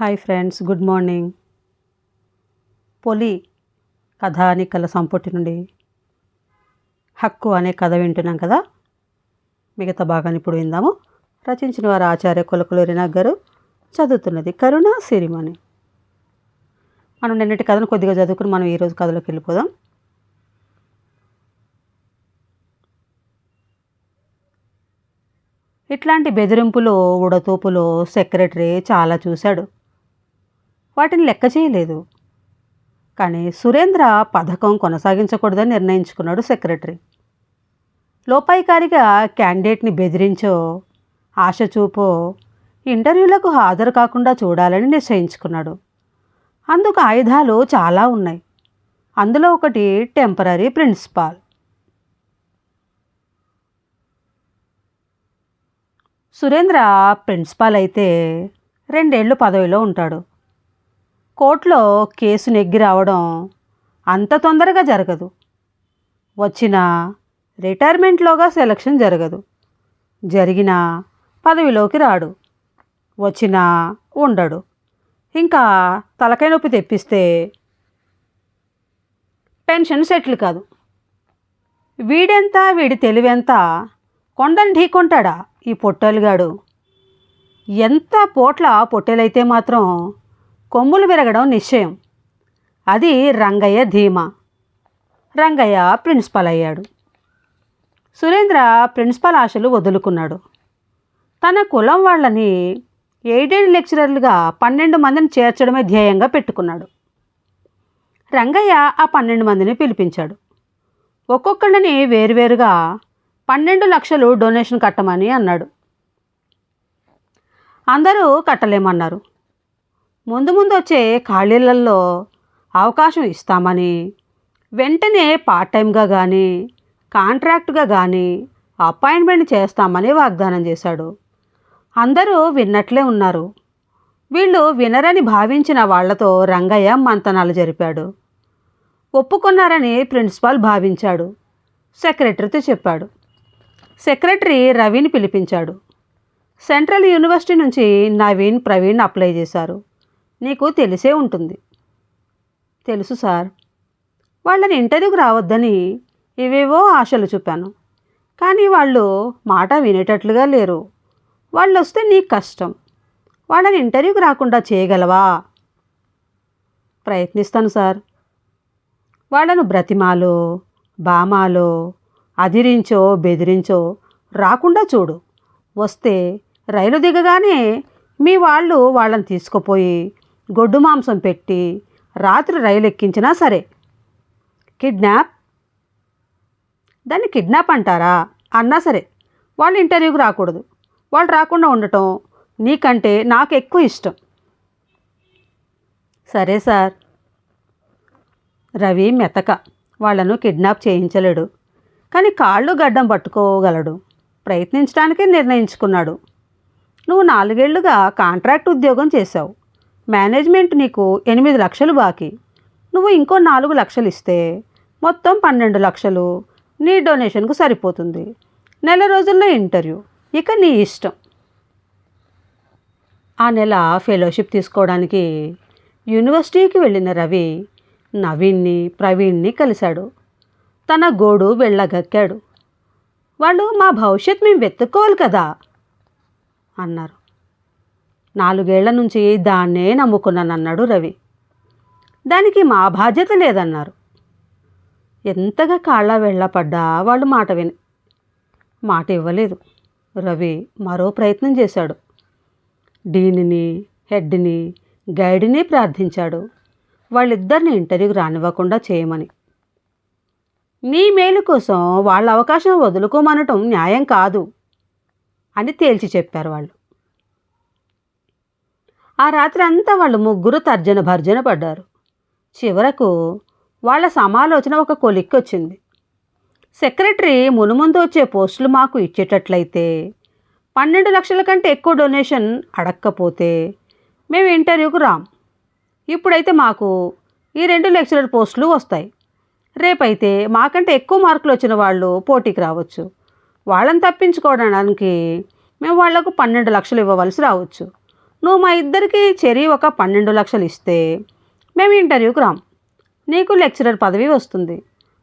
Hi friends good morning. Poli కథానికల సంపుటి నుండి హక్కు అనే కథ వింటున్నాం కదా? మిగతా భాగాన్ని ఇప్పుడు విందాము. రచించిన వారు ఆచార్య కొలకులూరి గారు చదువుతున్నది కరుణ సిరిమణి. మనం నిన్నటి కథను కొద్దిగా చదువుకుని మనం ఈరోజు కథలోకి వెళ్ళిపోదాం. ఇట్లాంటి బెదిరింపులు ఉడతూపులు సెక్రటరీ చాలా చూశాడు. వాటిని లెక్క చేయలేదు. కానీ సురేంద్ర పథకం కొనసాగించకూడదని నిర్ణయించుకున్నాడు సెక్రటరీ. లోపాయికారిగా క్యాండిడేట్ని బెదిరించో ఆశ చూపో ఇంటర్వ్యూలకు హాజరు కాకుండా చూడాలని నిశ్చయించుకున్నాడు. అందుకు ఆయుధాలు చాలా ఉన్నాయి. అందులో ఒకటి టెంపరీ ప్రిన్సిపాల్. సురేంద్ర ప్రిన్సిపాల్ అయితే రెండేళ్ళు పదవిలో ఉంటాడు. కోర్టులో కేసు నెగ్గి రావడం అంత తొందరగా జరగదు. వచ్చిన రిటైర్మెంట్లోగా సెలక్షన్ జరగదు. జరిగిన పదవిలోకి రాడు. వచ్చినా ఉండడు. ఇంకా తలకాయ నొప్పి తెప్పిస్తే పెన్షన్ సెటిల్ కాదు. వీడెంత వీడి తెలివెంత కొండని ఢీకొంటాడా ఈ పొట్టేలుగాడు? ఎంత పోట్ల పొట్టేలైతే మాత్రం కొమ్ములు విరగడం నిశ్చయం. అది రంగయ్య ధీమా. రంగయ్య ప్రిన్సిపాల్ అయ్యాడు. సురేంద్ర ప్రిన్సిపాల్ ఆశలు వదులుకున్నాడు. తన కులం వాళ్ళని ఎయిడెడ్ లెక్చరర్లుగా పన్నెండు మందిని చేర్చడమే ధ్యేయంగా పెట్టుకున్నాడు. రంగయ్య ఆ పన్నెండు మందిని పిలిపించాడు. ఒక్కొక్కళ్ళని వేరువేరుగా పన్నెండు లక్షలు డొనేషన్ కట్టమని అన్నాడు. అందరూ కట్టలేమన్నారు. ముందు ముందు వచ్చే ఖాళీలలో అవకాశం ఇస్తామని వెంటనే పార్ట్ టైంగా కానీ కాంట్రాక్ట్గా కానీ అపాయింట్మెంట్ చేస్తామని వాగ్దానం చేశాడు. అందరూ విన్నట్లే ఉన్నారు. వీళ్ళు వినరని భావించిన వాళ్ళతో రంగయ్య మంతనాలు జరిపాడు. ఒప్పుకున్నారని ప్రిన్సిపాల్ భావించాడు. సెక్రటరీతో చెప్పాడు. సెక్రటరీ రవిని పిలిపించాడు. సెంట్రల్ యూనివర్సిటీ నుంచి నవీన్ ప్రవీణ్ అప్లై చేశారు. నీకు తెలిసే ఉంటుంది. తెలుసు సార్. వాళ్ళని ఇంటర్వ్యూకి రావద్దని ఇవేవో ఆశలు చూపాను. కానీ వాళ్ళు మాట వినేటట్లుగా లేరు. వాళ్ళు వస్తే నీకు కష్టం. వాళ్ళని ఇంటర్వ్యూకి రాకుండా చేయగలవా? ప్రయత్నిస్తాను సార్. వాళ్ళను బ్రతిమాలో బామాలో అదిరించో బెదిరించో రాకుండా చూడు. వస్తే రైలు దిగగానే మీ వాళ్ళు వాళ్ళని తీసుకుపోయి గొడ్డు మాంసం పెట్టి రాత్రి రైలు ఎక్కించినా సరే. కిడ్నాప్? దాన్ని కిడ్నాప్ అంటారా? అన్నా సరే వాళ్ళు ఇంటర్వ్యూకి రాకూడదు. వాళ్ళు రాకుండా ఉండటం నీకంటే నాకు ఎక్కువ ఇష్టం. సరే సార్. రవి మెతక. వాళ్ళను కిడ్నాప్ చేయించలేడు. కానీ కాళ్ళు గడ్డం పట్టుకోగలడు. ప్రయత్నించడానికే నిర్ణయించుకున్నాడు. నువ్వు నాలుగేళ్ళుగా కాంట్రాక్ట్ ఉద్యోగం చేశావు. మేనేజ్మెంట్ నీకు ఎనిమిది లక్షలు బాకీ. నువ్వు ఇంకో నాలుగు లక్షలు ఇస్తే మొత్తం పన్నెండు లక్షలు నీ డొనేషన్కు సరిపోతుంది. నెల రోజుల్లో ఇంటర్వ్యూ. ఇక నీ ఇష్టం. ఆ నెల ఫెలోషిప్ తీసుకోవడానికి యూనివర్సిటీకి వెళ్ళిన రవి నవీన్ని ప్రవీణ్ని కలిశాడు. తన గోడు వెళ్ళగక్కాడు. వాళ్ళు మా భవిష్యత్ మేము వెతుక్కోవాలి కదా అన్నారు. నాలుగేళ్ళ నుంచి దాన్నే నమ్ముకున్నానన్నాడు రవి. దానికి మా బాధ్యత లేదన్నారు. ఎంతగా కాళ్ళ వెళ్ళపడ్డా వాళ్ళు మాట విని. మాట ఇవ్వలేదు. రవి మరో ప్రయత్నం చేశాడు. డీన్ని హెడ్ని గైడ్ని ప్రార్థించాడు. వాళ్ళిద్దరిని ఇంటర్వ్యూకి రానివ్వకుండా చేయమని. నీ మేలు కోసం వాళ్ళ అవకాశం వదులుకోమనటం న్యాయం కాదు అని తేల్చి చెప్పారు వాళ్ళు. ఆ రాత్రి అంతా వాళ్ళు ముగ్గురు తర్జన భర్జన పడ్డారు. చివరకు వాళ్ళ సమాలోచన ఒక కొలిక్కొచ్చింది. సెక్రటరీ మునుముందు వచ్చే పోస్టులు మాకు ఇచ్చేటట్లయితే పన్నెండు లక్షల కంటే ఎక్కువ డొనేషన్ అడక్కపోతే మేము ఇంటర్వ్యూకు రాం. ఇప్పుడైతే మాకు ఈ రెండు లెక్చరర్ పోస్టులు వస్తాయి. రేపైతే మాకంటే ఎక్కువ మార్కులు వచ్చిన వాళ్ళు పోటీకి రావచ్చు. వాళ్ళని తప్పించుకోవడానికి మేము వాళ్ళకు పన్నెండు లక్షలు ఇవ్వవలసి రావచ్చు. నువ్వు మా ఇద్దరికి చెరి ఒక పన్నెండు లక్షలు ఇస్తే మేము ఇంటర్వ్యూకి రాం. నీకు లెక్చరర్ పదవి వస్తుంది.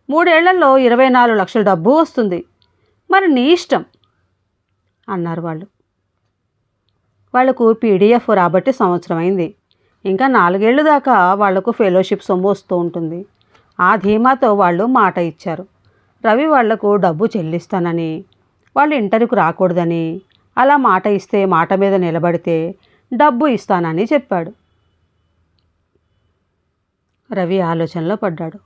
మూడేళ్ళలో ఇరవై నాలుగు లక్షల డబ్బు వస్తుంది. మరి నీ ఇష్టం? అన్నారు వాళ్ళు. వాళ్ళకు పీడిఎఫ్ రాబట్టి సంవత్సరం అయింది. ఇంకా నాలుగేళ్ళు దాకా వాళ్ళకు ఫెలోషిప్ సొమ్ము వస్తూ ఉంటుంది. ఆ ధీమాతో వాళ్ళు మాట ఇచ్చారు. రవి వాళ్ళకు డబ్బు చెల్లిస్తానని వాళ్ళు ఇంటర్వ్యూకి రాకూడదని అలా మాట ఇస్తే మాట మీద నిలబడితే డబ్బు ఇస్తానని చెప్పాడు. రవి ఆలోచనలో పడ్డాడు.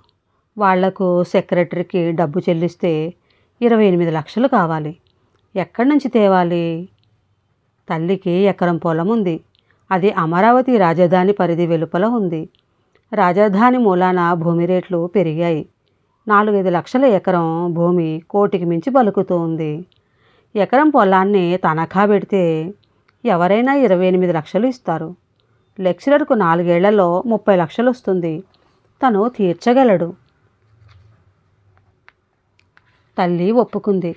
వాళ్ళకు సెక్రటరీకి డబ్బు చెల్లిస్తే ఇరవై ఎనిమిది లక్షలు కావాలి. ఎక్కడి నుంచి తేవాలి? తల్లికి ఎకరం పొలం ఉంది. అది అమరావతి రాజధాని పరిధి వెలుపల ఉంది. రాజధాని మూలాన భూమి రేట్లు పెరిగాయి. నాలుగైదు లక్షల ఎకరం భూమి కోటికి మించి బలుకుతూ ఉంది. ఎకరం పొలాన్ని తనఖా పెడితే ఎవరైనా ఇరవై ఎనిమిది లక్షలు ఇస్తారు. లెక్చరర్కు నాలుగేళ్ళలో ముప్పై లక్షలు వస్తుంది. తను తీర్చగలడు. తల్లి ఒప్పుకుంది.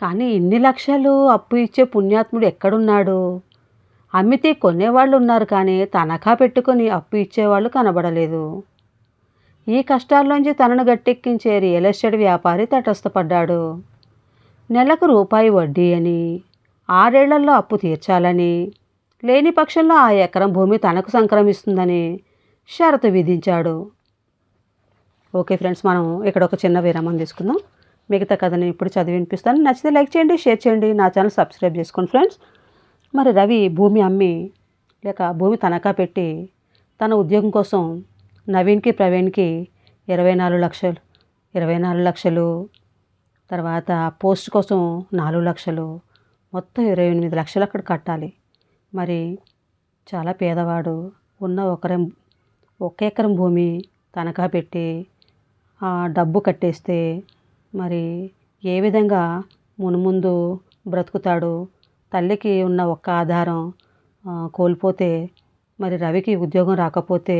కానీ ఇన్ని లక్షలు అప్పు ఇచ్చే పుణ్యాత్ముడు ఎక్కడున్నాడు? అమ్మితే కొనేవాళ్ళు ఉన్నారు కానీ తనఖా పెట్టుకొని అప్పు ఇచ్చేవాళ్ళు కనబడలేదు. ఈ కష్టాల్లోంచి తనను గట్టెక్కించే రియల్ ఎస్టేట్ వ్యాపారి తటస్థపడ్డాడు. నెలకు రూపాయి వడ్డీ అని ఆరేళ్ళలో అప్పు తీర్చాలని లేని పక్షంలో ఆ ఎకరం భూమి తనకు సంక్రమిస్తుందని షరతు విధించాడు. ఓకే ఫ్రెండ్స్ మనం ఇక్కడ ఒక చిన్న విరామం తీసుకుందాం. మిగతా కథని ఇప్పుడు చదివి వినిపిస్తాను. నచ్చితే లైక్ చేయండి షేర్ చేయండి. నా ఛానల్ సబ్స్క్రైబ్ చేసుకోండి ఫ్రెండ్స్. మరి రవి భూమి అమ్మి లేక భూమి తనఖా పెట్టి తన ఉద్యోగం కోసం నవీన్కి ప్రవీణ్కి ఇరవై నాలుగు లక్షలు ఇరవై నాలుగు లక్షలు తర్వాత పోస్ట్ కోసం నాలుగు లక్షలు మొత్తం ఇరవై ఎనిమిది లక్షలు అక్కడ కట్టాలి. మరి చాలా పేదవాడు ఉన్న ఒకరం ఒక ఎకరం భూమి తనఖా పెట్టి ఆ డబ్బు కట్టేస్తే మరి ఏ విధంగా మునుముందు బ్రతుకుతాడు? తల్లికి ఉన్న ఒక్క ఆధారం కోల్పోతే మరి రవికి ఉద్యోగం రాకపోతే